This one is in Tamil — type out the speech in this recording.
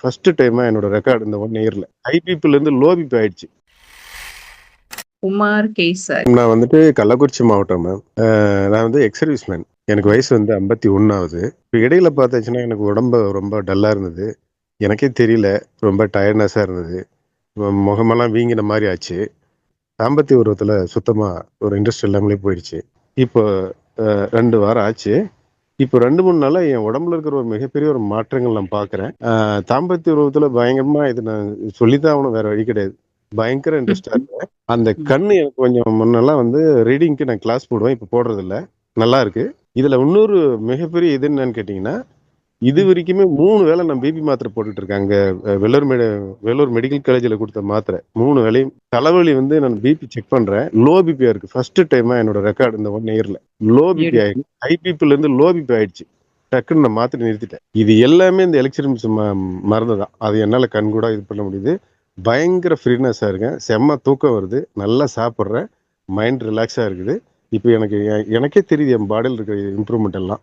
ஃபர்ஸ்ட் டைமா என்னோட ரெக்கார்டு இந்த ஒன் இயர்ல இருந்து லோ பிபி ஆயிடுச்சு. உமார் கேசர் நான் வந்துட்டு கள்ளக்குறிச்சி மாவட்டம் மேம் நான் வந்து எக்ஸ் சர்வீஸ் மேன் எனக்கு வயசு வந்து ஐம்பத்தி ஒன்றாவது இப்போ இடையில பார்த்தாச்சுன்னா எனக்கு உடம்பு ரொம்ப டல்லாக இருந்தது. எனக்கே தெரியல. ரொம்ப டயர்ட்னஸாக இருந்தது. முகமெல்லாம் வீங்கின மாதிரி ஆச்சு. தாம்பத்திய உருவத்தில் சுத்தமாக ஒரு இன்ட்ரெஸ்ட் இல்லாமலே போயிடுச்சு. இப்போ ரெண்டு வாரம் ஆச்சு. இப்போ ரெண்டு மூணு நாளா என் உடம்புல இருக்கிற ஒரு மிகப்பெரிய ஒரு மாற்றங்கள் நான் பார்க்குறேன். தாம்பத்திய உருவத்தில் பயங்கரமாக இது நான் சொல்லித்தான் ஆகணும் வேற வழி கிடையாது. பயங்கர இன்ட்ரெஸ்டாக இருக்கேன் அந்த கண்ணு எனக்கு கொஞ்சம் முன்னெல்லாம் வந்து ரீடிங்க்கு நான் கிளாஸ் போடுவேன் இப்போ போடுறது இல்ல நல்லா இருக்கு. இதுல இன்னொரு மிகப்பெரிய இது என்னன்னு கேட்டீங்கன்னா இது வரைக்குமே மூணு வேளை நான் பிபி மாத்திரை போட்டுட்டு இருக்கேன். அங்க அஹ், வெள்ளூர் மெடி வெள்ளூர் மெடிக்கல் காலேஜில் கொடுத்த மாத்திரை. மூணு வேளையும் தலைவலி வந்து நான் பிபி செக் பண்றேன். லோ பிபியா இருக்கு. ஃபர்ஸ்ட் டைமா என்னோட ரெக்கார்டு இந்த ஒன் இயர்ல லோ. பிபி ஆயிடுச்சு. ஹை பிபில இருந்து லோ பிபி ஆயிடுச்சு. டக்குன்னு நான் மாத்திரை நிறுத்திட்டேன். இது எல்லாமே இந்த எலக்ட்ரிம்ஸ் மருந்து தான். அது என்னால கண்கூடா இது பண்ண முடியுது. பயங்கர ஃப்ரீனஸாக இருக்கேன். செம்ம தூக்கம் வருது. நல்லா சாப்பிட்றேன். மைண்ட் ரிலாக்ஸாக இருக்குது. இப்போ எனக்கு எனக்கே தெரியுது என் பாடியில் இருக்கிற இம்ப்ரூவ்மெண்ட் எல்லாம்.